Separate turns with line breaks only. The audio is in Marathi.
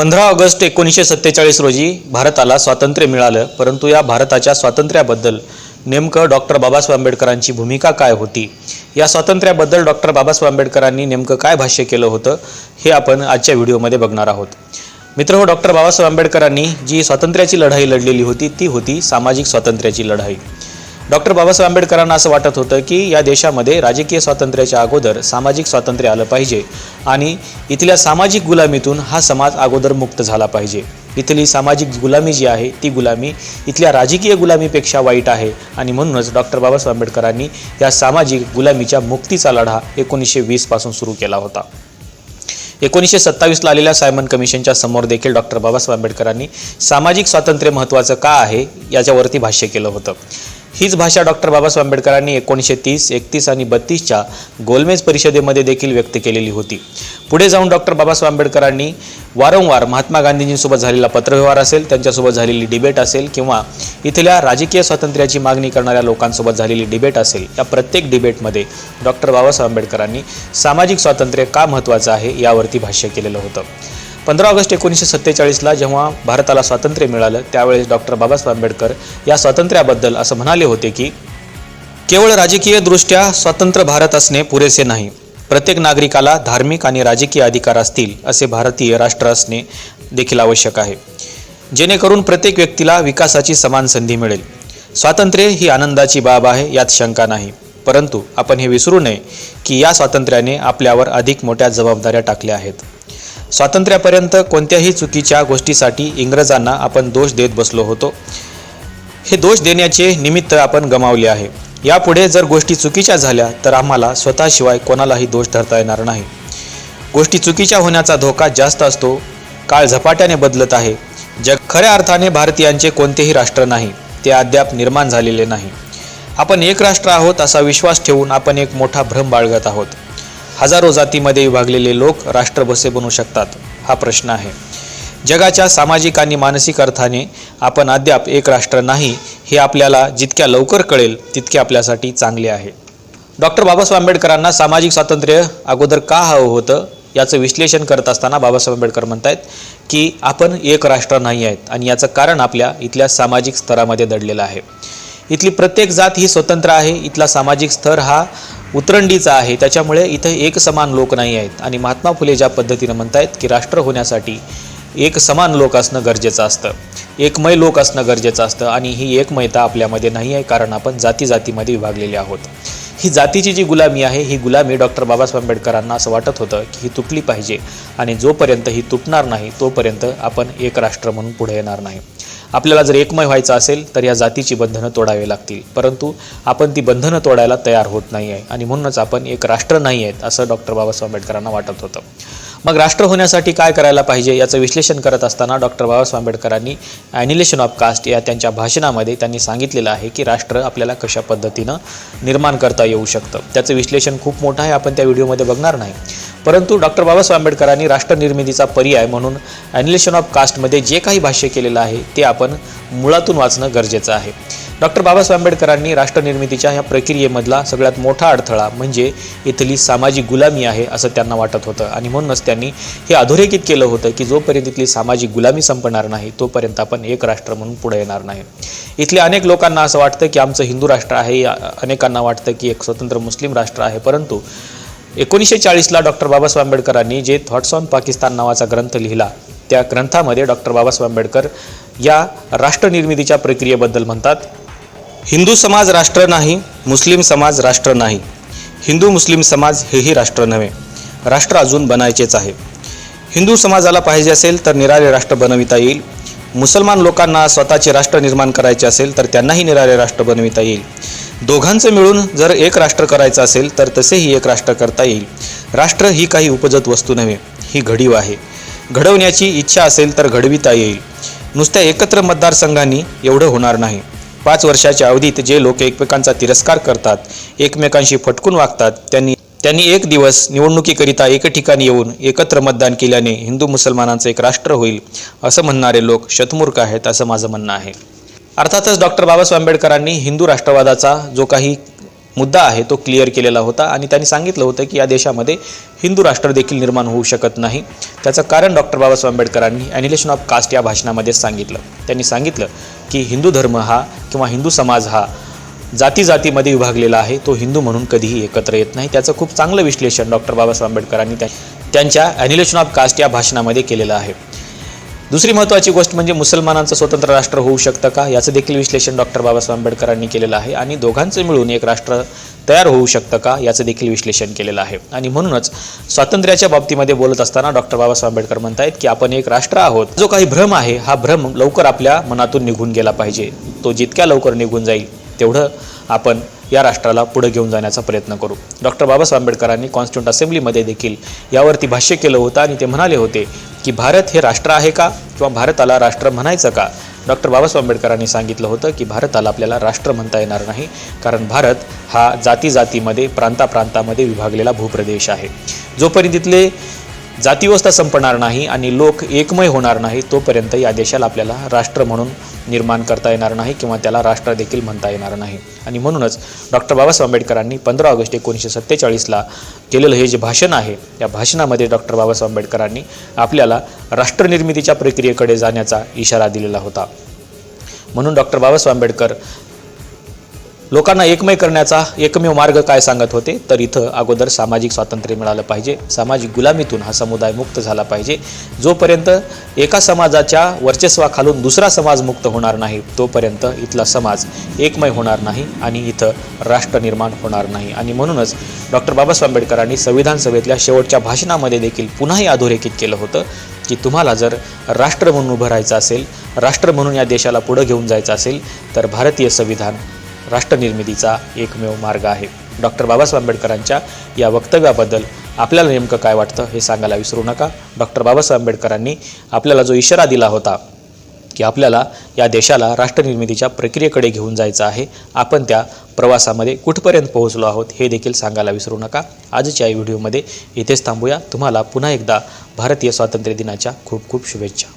पंधरा ऑगस्ट एकोणीसशे सत्तेचाळीस रोजी भारताला स्वातंत्र्य मिळालं परंतु या भारताच्या स्वातंत्र्याबद्दल नेमकं डॉक्टर बाबासाहेब आंबेडकरांची भूमिका काय होती? या स्वातंत्र्याबद्दल डॉक्टर बाबासाहेब आंबेडकरांनी नेमकं काय भाष्य केलं होतं हे आपण आजच्या व्हिडिओमध्ये बघणार आहोत. मित्र हो डॉक्टर बाबासाहेब आंबेडकरांनी जी स्वातंत्र्याची लढाई लढलेली होती ती होती सामाजिक स्वातंत्र्याची लढाई. डॉक्टर बाबासाहेब आंबेडकरांना असं वाटत होतं की या देशामध्ये राजकीय स्वातंत्र्याच्या अगोदर सामाजिक स्वातंत्र्य आलं पाहिजे आणि इथल्या सामाजिक गुलामीतून हा समाज अगोदर मुक्त झाला पाहिजे. इथली सामाजिक गुलामी जी आहे ती गुलामी इथल्या राजकीय गुलामीपेक्षा वाईट आहे आणि म्हणूनच डॉक्टर बाबासाहेब आंबेडकरांनी या सामाजिक गुलामीच्या मुक्तीचा लढा एकोणीसशे वीसपासून सुरू केला होता. एकोणीसशे सत्तावीसला आलेल्या सायमन कमिशनच्या समोर देखील डॉक्टर बाबासाहेब आंबेडकरांनी सामाजिक स्वातंत्र्य महत्त्वाचं का आहे याच्यावरती भाष्य केलं होतं. हीच भाषा डॉक्टर बाबासाहेब आंबेडकरांनी एकोणीसशे तीस एकतीस आणि बत्तीसच्या गोलमेज परिषदेमध्ये देखील व्यक्त केलेली होती. पुढे जाऊन डॉक्टर बाबासाहेब आंबेडकरांनी वारंवार महात्मा गांधीजींसोबत झालेला पत्रव्यवहार असेल त्यांच्यासोबत झालेली डिबेट असेल किंवा इथल्या राजकीय स्वातंत्र्याची मागणी करणाऱ्या लोकांसोबत झालेली डिबेट असेल या प्रत्येक डिबेटमध्ये डॉक्टर बाबासाहेब आंबेडकरांनी सामाजिक स्वातंत्र्य का महत्त्वाचं आहे यावरती भाष्य केलेलं होतं. पंधरा ऑगस्ट एकोणीसशे सत्तेचाळीसला जेव्हा भारताला स्वातंत्र्य मिळालं त्यावेळेस डॉक्टर बाबासाहेब आंबेडकर या स्वातंत्र्याबद्दल असं म्हणाले होते की केवळ राजकीयदृष्ट्या स्वतंत्र भारत असणे पुरेसे नाही. प्रत्येक नागरिकाला धार्मिक आणि राजकीय अधिकार असतील असे भारतीय राष्ट्र असणे देखील आवश्यक आहे. जेणेकरून प्रत्येक व्यक्तीला विकासाची समान संधी मिळेल. स्वातंत्र्य ही आनंदाची बाब आहे यात शंका नाही. परंतु आपण हे विसरू नये की या स्वातंत्र्याने आपल्यावर अधिक मोठ्या जबाबदाऱ्या टाकल्या आहेत. स्वातंत्र्यापर्यंत कोणत्याही चुकीच्या गोष्टीसाठी इंग्रजांना आपण दोष देत बसलो होतो. हे दोष देण्याचे निमित्त आपण गमावले आहे. यापुढे जर गोष्टी चुकीच्या झाल्या तर आम्हाला स्वतःशिवाय कोणालाही दोष धरता येणार नाही. गोष्टी चुकीच्या होण्याचा धोका जास्त असतो काळ झपाट्याने बदलत आहे. जग खऱ्या अर्थाने भारतीयांचे कोणतेही राष्ट्र नाही ते अद्याप निर्माण झालेले नाही. आपण एक राष्ट्र आहोत असा विश्वास ठेवून आपण एक मोठा भ्रम बाळगत आहोत. हजारो जातीमध्ये विभागलेले लोक राष्ट्रभसे बनू शकतात हा प्रश्न आहे. जगाच्या सामाजिक आणि मानसिक अर्थाने आपण अद्याप एक राष्ट्र नाही हे आपल्याला जितक्या लवकर कळेल तितके आपल्यासाठी चांगले आहे. डॉक्टर बाबासाहेब आंबेडकरांना सामाजिक स्वातंत्र्य अगोदर का हवं होतं याचं विश्लेषण करत असताना बाबासाहेब आंबेडकर म्हणत आहेत की आपण एक राष्ट्र नाही आहेत आणि याचं कारण आपल्या इथल्या सामाजिक स्तरामध्ये दडलेलं आहे. इथली प्रत्येक जात ही स्वतंत्र आहे इथला सामाजिक स्तर हा उतरंडीचा आहे. त्याच्यामुळे इथं एक समान लोक नाही आहेत. आणि महात्मा फुले ज्या पद्धतीनं म्हणतायत की राष्ट्र होण्यासाठी एक समान लोक असणं गरजेचं असतं. एकमय लोक असणं गरजेचं असतं. आणि ही एकमयता आपल्यामध्ये नाही आहे कारण आपण जाती जातीमध्ये विभागलेले आहोत. ही जातीची जी गुलामी आहे ही गुलामी डॉक्टर बाबासाहेब आंबेडकरांना असं वाटत होतं की ही तुटली पाहिजे. आणि जोपर्यंत ही तुटणार नाही तोपर्यंत आपण एक राष्ट्र म्हणून पुढे येणार नाही. आपल्याला जर एकमय व्हायचं असेल तर या जातीची बंधनं तोडावी लागतील. परंतु आपण ती बंधनं तोडायला तयार होत नाही आहे आणि म्हणूनच आपण एक राष्ट्र नाही आहेत असं डॉक्टर बाबासाहेब आंबेडकरांना वाटत होतं. मग राष्ट्र होण्यासाठी काय करायला पाहिजे याचं विश्लेषण करत असताना डॉक्टर बाबासाहेब आंबेडकरांनी ॲनिलेशन ऑफ कास्ट या त्यांच्या भाषणामध्ये त्यांनी सांगितलेलं आहे की राष्ट्र आपल्याला कशा पद्धतीनं निर्माण करता येऊ शकतं. त्याचं विश्लेषण खूप मोठं आहे. आपण त्या व्हिडिओमध्ये बघणार नाही. परंतु डॉक्टर बाबासाहेब आंबेडकरांनी राष्ट्र निर्मितीचा पर्याय म्हणून ॲनिलेशन ऑफ कास्टमध्ये जे काही भाष्य केलेलं आहे ते आपण मुळातून वाचणं गरजेचं आहे. डॉक्टर बाबासाहेब आंबेडकरांनी राष्ट्रनिर्मितीच्या ह्या प्रक्रियेमधला सगळ्यात मोठा अडथळा म्हणजे इथली सामाजिक गुलामी आहे असं त्यांना वाटत होतं. आणि म्हणूनच त्यांनी हे अधोरेखित केलं होतं की जोपर्यंत इथली सामाजिक गुलामी संपणार नाही तोपर्यंत आपण एक राष्ट्र म्हणून पुढे येणार नाही. इथल्या अनेक लोकांना असं वाटतं की आमचं हिंदू राष्ट्र आहे या- अनेकांना वाटतं की एक स्वतंत्र मुस्लिम राष्ट्र आहे परंतु एकोणीसशे चाळीसला डॉक्टर बाबासाहेब आंबेडकरांनी जे थॉट्स ऑन पाकिस्तान नावाचा ग्रंथ लिहिला त्या ग्रंथामध्ये डॉक्टर बाबासाहेब आंबेडकर या राष्ट्रनिर्मितीच्या प्रक्रियेबद्दल म्हणतात हिंदू समाज राष्ट्र नाही मुस्लिम समाज राष्ट्र नाही. हिंदू मुस्लिम समाज हेही राष्ट्र नव्हे. राष्ट्र अजून बनायचेच आहे. हिंदू समाजाला पाहिजे असेल तर निराळे राष्ट्र बनविता येईल. मुसलमान लोकांना स्वतःचे राष्ट्र निर्माण करायचे असेल तर त्यांनाही निराळे राष्ट्र बनविता येईल. दोघांचं मिळून जर एक राष्ट्र करायचं असेल तर तसेही एक राष्ट्र करता येईल. राष्ट्र ही काही उपजत वस्तू नव्हे ही घडीव आहे. घडवण्याची इच्छा असेल तर घडविता येईल. नुसत्या एकत्र मतदारसंघांनी एवढं होणार नाही. पाच वर्षाच्या अवधीत जे लोक एकमेकांचा तिरस्कार करतात एकमेकांशी फटकून वागतात त्यांनी त्यांनी एक दिवस निवडणुकीकरिता एक ठिकाणी येऊन एकत्र मतदान केल्याने हिंदू मुसलमानांचं एक राष्ट्र होईल असं म्हणणारे लोक शतमूर्ख आहेत असं माझं म्हणणं आहे. अर्थातच डॉक्टर बाबासाहेब आंबेडकरांनी हिंदू राष्ट्रवादाचा जो काही मुद्दा आहे तो क्लिअर केलेला होता आणि त्यांनी सांगितलं होतं की या देशामध्ये हिंदू राष्ट्र देखील निर्माण होऊ शकत नाही. त्याचं कारण डॉक्टर बाबासाहेब आंबेडकरांनी ॲनिलेशन ऑफ कास्ट या भाषणामध्येच सांगितलं. त्यांनी सांगितलं की हिंदू धर्म हा किंवा हिंदू समाज हा जाती जातीमध्ये विभागलेला आहे तो हिंदू म्हणून कधीही एकत्र येत नाही. त्याचं खूप चांगलं विश्लेषण डॉक्टर बाबासाहेब आंबेडकरांनी त्या त्यांच्या ॲनिलेशन ऑफ कास्ट या भाषणामध्ये केलेलं आहे. दुसरी महत्त्वाची गोष्ट म्हणजे मुसलमानांचं स्वतंत्र राष्ट्र होऊ शकतं का? याचं देखील विश्लेषण डॉक्टर बाबासाहेब आंबेडकरांनी केलेलं आहे. आणि दोघांचं मिळून एक राष्ट्र तयार होऊ शकतं का? याचं देखील विश्लेषण केलेलं आहे. आणि म्हणूनच स्वातंत्र्याच्या बाबतीमध्ये बोलत असताना डॉक्टर बाबासाहेब आंबेडकर म्हणतायत की आपण एक राष्ट्र आहोत. जो काही भ्रम आहे हा भ्रम लवकर आपल्या मनातून निघून गेला पाहिजे. तो जितक्या लवकर निघून जाईल तेवढं आपण या राष्ट्राला पुढे घेऊन जाण्याचा प्रयत्न करू. डॉक्टर बाबासाहेब आंबेडकरांनी कॉन्स्टिट्यूंट असेंब्लीमध्ये देखील यावरती भाष्य केलं होतं आणि ते म्हणाले होते की भारत हे राष्ट्र आहे का किंवा भारताला राष्ट्र म्हणायचं का? डॉक्टर बाबासाहेब आंबेडकरांनी सांगितलं होतं की भारताला आपल्याला राष्ट्र म्हणता येणार नाही कारण भारत हा जाती जातीमध्ये प्रांताप्रांतामध्ये विभागलेला भूप्रदेश आहे. जोपर्यंत तिथले जातीव्यवस्था संपणार नाही आणि लोक एकमय होणार नाही तोपर्यंत या देशाला आपल्याला राष्ट्र म्हणून निर्माण करता येणार नाही किंवा त्याला राष्ट्र देखील म्हणता येणार नाही. आणि म्हणूनच डॉक्टर बाबासाहेब आंबेडकरांनी पंधरा ऑगस्ट एकोणीसशे सत्तेचाळीसला केलेलं हे जे भाषण आहे या भाषणामध्ये डॉक्टर बाबासाहेब आंबेडकरांनी आपल्याला राष्ट्रनिर्मितीच्या प्रक्रियेकडे जाण्याचा इशारा दिलेला होता. म्हणून डॉक्टर बाबासाहेब आंबेडकर लोकांना एकमय करण्याचा एकमेव मार्ग काय सांगत होते? तर इथं अगोदर सामाजिक स्वातंत्र्य मिळालं पाहिजे. सामाजिक गुलामीतून हा समुदाय मुक्त झाला पाहिजे. जोपर्यंत एका समाजाच्या वर्चस्वाखालून दुसरा समाज मुक्त होणार नाही तोपर्यंत इथला समाज एकमय होणार नाही आणि इथं राष्ट्र निर्माण होणार नाही. आणि म्हणूनच डॉक्टर बाबासाहेब आंबेडकरांनी संविधान सभेतल्या शेवटच्या भाषणामध्ये देखील पुन्हाही अधोरेखित केलं होतं की तुम्हाला जर राष्ट्र म्हणून उभं राहायचं असेल राष्ट्र म्हणून या देशाला पुढं घेऊन जायचं असेल तर भारतीय संविधान राष्ट्रनिर्मितीचा एकमेव मार्ग आहे. डॉक्टर बाबासाहेब आंबेडकरांच्या या वक्तव्याबद्दल आपल्याला नेमकं काय वाटतं हे सांगायला विसरू नका. डॉक्टर बाबासाहेब आंबेडकरांनी आपल्याला जो इशारा दिला होता की आपल्याला या देशाला राष्ट्रनिर्मितीच्या प्रक्रियेकडे घेऊन जायचं आहे आपण त्या प्रवासामध्ये कुठपर्यंत पोहोचलो आहोत हे देखील सांगायला विसरू नका. आजच्या या व्हिडिओमध्ये इथेच थांबूया. तुम्हाला पुन्हा एकदा भारतीय स्वातंत्र्य दिनाच्या खूप खूप शुभेच्छा.